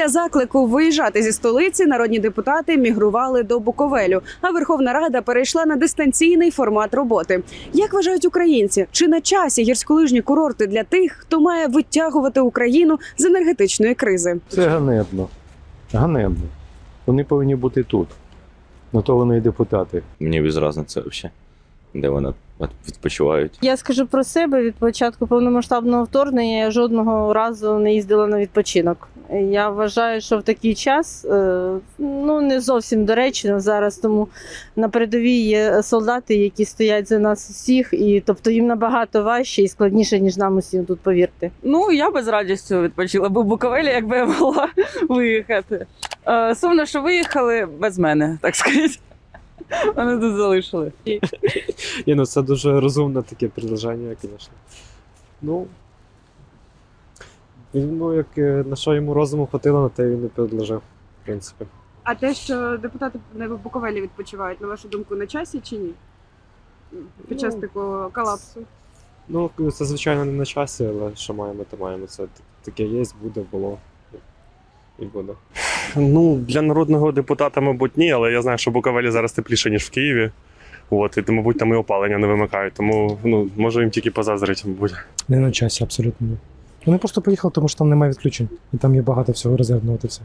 Після заклику виїжджати зі столиці народні депутати мігрували до Буковелю, а Верховна Рада перейшла на дистанційний формат роботи. Як вважають українці, чи на часі гірськолижні курорти для тих, хто має витягувати Україну з енергетичної кризи? Це ганебно. Ганебно. Вони повинні бути тут. На то вони і депутати. Мені без разниці взагалі, де вони от відпочивають. Я скажу про себе від початку повномасштабного вторгнення я жодного разу не їздила на відпочинок. Я вважаю, що в такий час е, ну не зовсім доречно зараз, тому на передовій є солдати, які стоять за нас всіх, і тобто їм набагато важче і складніше, ніж нам усім тут, повірте. Ну, я без радістю відпочила б у Буковелі, якби я могла виїхати. Е, Сумно, що виїхали без мене, так сказати. Вони тут залишили. Ні, ну це дуже розумне таке предложення, звісно. Ну. Він, ну, як е, на що йому розуму хватило, на те він і предложив, в принципі. А те, що депутати не в Буковелі відпочивають, на вашу думку, на часі чи ні? Під час Ну, такого колапсу? Ну, це звичайно не на часі, але що маємо, то маємо. Це таке є, буде, було. І буде. Ну, для народного депутата, мабуть, ні, але я знаю, що в Буковелі зараз тепліше, ніж в Києві. От, і, мабуть, там і опалення не вимикають. Тому ну, можу їм тільки позаздрити, мабуть. Не на часі, абсолютно ні. Вони просто поїхали, тому що там немає відключень, і там є багато всього резервного, та все.